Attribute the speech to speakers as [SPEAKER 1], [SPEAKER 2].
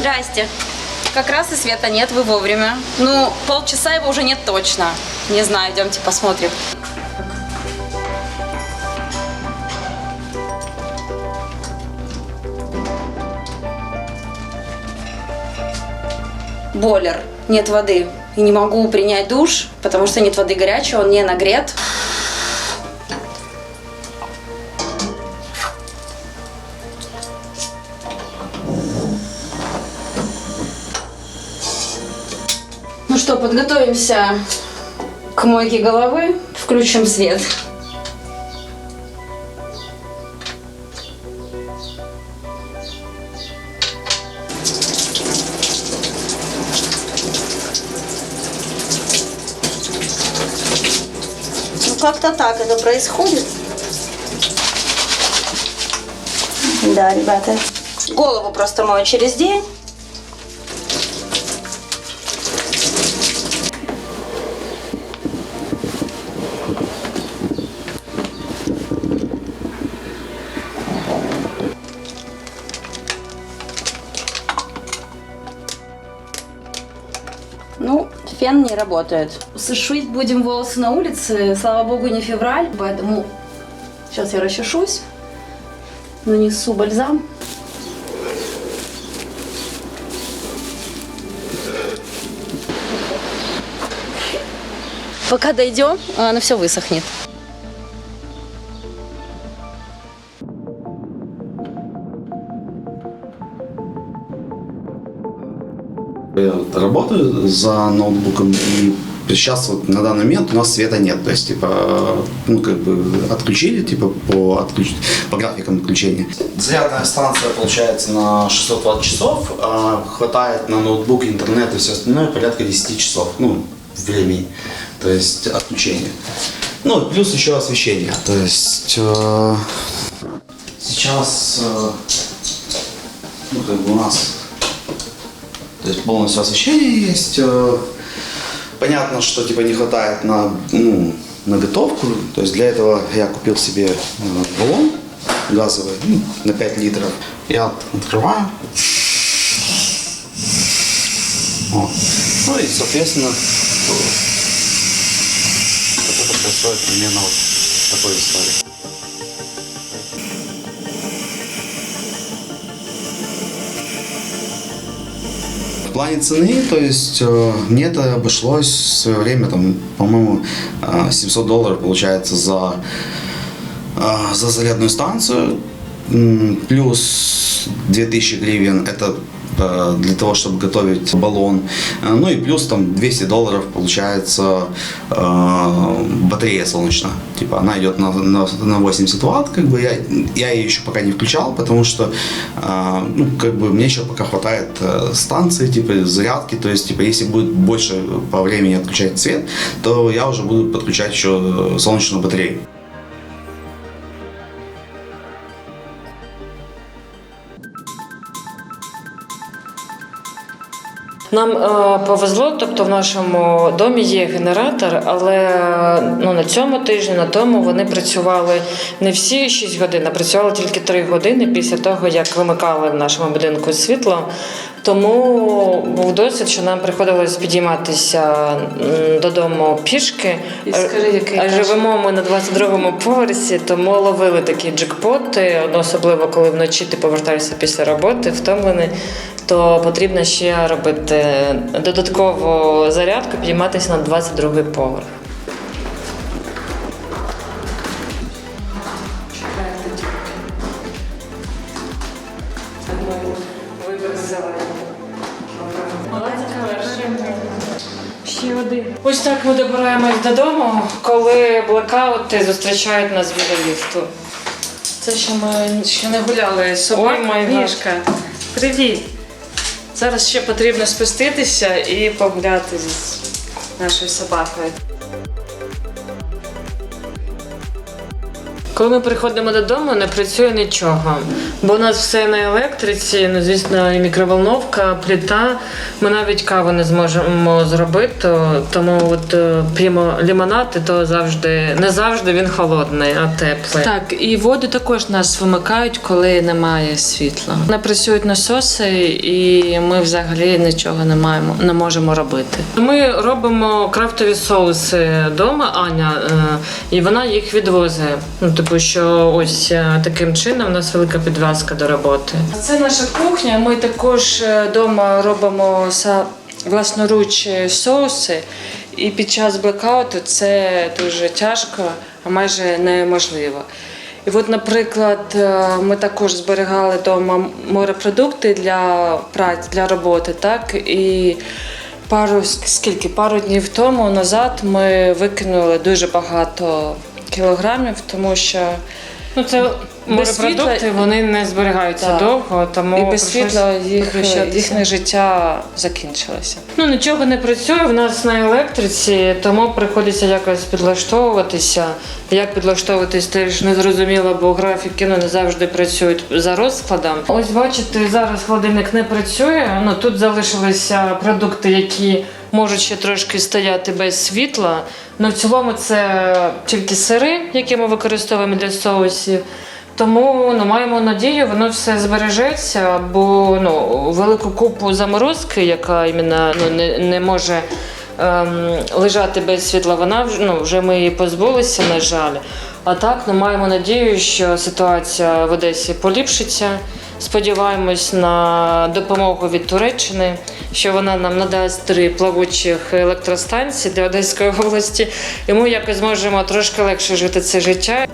[SPEAKER 1] Здрасте. Как раз и света нет, вы вовремя. Ну, полчаса его уже нет точно. Не знаю, идемте посмотрим. Бойлер. Нет воды. И не могу принять душ, потому что нет воды горячей, он не нагрет. Что, подготовимся к мойке головы. Включим свет.
[SPEAKER 2] Ну, как-то так это происходит. Да, ребята. Голову просто мою через день.
[SPEAKER 1] Фен не работает. Сушить будем волосы на улице. Слава богу, не февраль, поэтому сейчас я расчешусь, нанесу бальзам. Пока дойдем, оно все высохнет.
[SPEAKER 3] Я работаю за ноутбуком и сейчас вот на данный момент у нас света нет, то есть типа ну как бы отключили типа по отключ... по графикам отключения. Зарядная станция получается на 620 часов, а хватает на ноутбук, интернет и все остальное порядка 10 часов, ну времени, то есть отключения. Ну плюс еще освещение, то есть э, сейчас э, ну как бы у нас то есть полностью освещение есть. э, Понятно, что типа не хватает на, ну, на готовку. То есть для этого я купил себе э, баллон газовый ну, на 5 литров. Я открываю. Вот. Ну и, соответственно, это происходит примерно вот такой истории. В плане цены, то есть э, мне это обошлось в свое время, там, по-моему, э, 700 долларов получается за, э, за зарядную станцию, М, плюс 2000 гривен это э, для того, чтобы готовить баллон. Э, Ну и плюс там 200 долларов получается э, батарея солнечная. Типа она идет на, на, на 80 ватт, как бы я, я ее еще пока не включал, потому что э, ну, как бы мне еще пока хватает э, станции, типа зарядки, то есть типа если будет больше по времени отключать свет, то я уже буду подключать еще э, солнечную батарею.
[SPEAKER 4] Нам е, повезло, тобто в нашому домі є генератор, але е, ну, на цьому тижні, на тому вони працювали не всі 6 годин, а працювали тільки 3 години після того, як вимикали в нашому будинку світло. Тому був досвід, що нам приходилось підійматися додому пішки.
[SPEAKER 1] І скажи, який
[SPEAKER 4] А живемо ми на 22-му поверсі, тому ловили такі джекпоти, особливо коли вночі ти повертаєшся після роботи, втомлений, то потрібно ще робити додаткову зарядку, підійматися на 22-й поверх. Ще один. Ось так ми добираємось додому, коли блекаути зустрічають нас біля ліфту. Це ще ми ще не гуляли.
[SPEAKER 5] Май гад.
[SPEAKER 4] Мішка. Привіт. Зараз ще потрібно спуститися і погуляти з нашою собакою.
[SPEAKER 5] Коли ми приходимо додому, не працює нічого. Бо у нас все на електриці, ну звісно, і мікроволновка, плита. Ми навіть каву не зможемо зробити, тому от е, п'ємо лімонад, і то завжди не завжди він холодний, а теплий. Так, і воду також нас вимикають, коли немає світла. Не працюють насоси, і ми взагалі нічого не маємо, не можемо робити. Ми робимо крафтові соуси вдома, Аня, е, і вона їх відвозить. Ну, типу, що ось е, таким чином у нас велика підв'язка до роботи. Це наша кухня. Ми також вдома робимо са- власноруч е, соуси. І під час блекауту це дуже тяжко, а майже неможливо. І от, наприклад, е, ми також зберігали вдома морепродукти для праці, для роботи, так і пару скільки пару днів тому назад ми викинули дуже багато кілограмів, тому що
[SPEAKER 4] Ну, це морепродукти,
[SPEAKER 5] світла-
[SPEAKER 4] вони не зберігаються
[SPEAKER 5] Так.
[SPEAKER 4] довго, тому
[SPEAKER 5] і без світла їх,
[SPEAKER 4] прощатися.
[SPEAKER 5] їхнє життя закінчилося.
[SPEAKER 4] Ну нічого не працює в нас на електриці, тому приходиться якось підлаштовуватися. Як підлаштовуватись, теж не зрозуміло, бо графіки ну, не завжди працюють за розкладом. Ось бачите, зараз холодильник не працює. Ну тут залишилися продукти, які можуть ще трошки стояти без світла. Ну в цілому це тільки сири, які ми використовуємо для соусів. Тому ну, маємо надію, воно все збережеться, бо ну, велику купу заморозки, яка іменно ну, не, не може ем, лежати без світла, вона ну, вже ми її позбулися, на жаль. А так ну, маємо надію, що ситуація в Одесі поліпшиться. Сподіваємось на допомогу від Туреччини, що вона нам надасть три плавучих електростанції для Одеської області, і ми якось зможемо трошки легше жити це життя.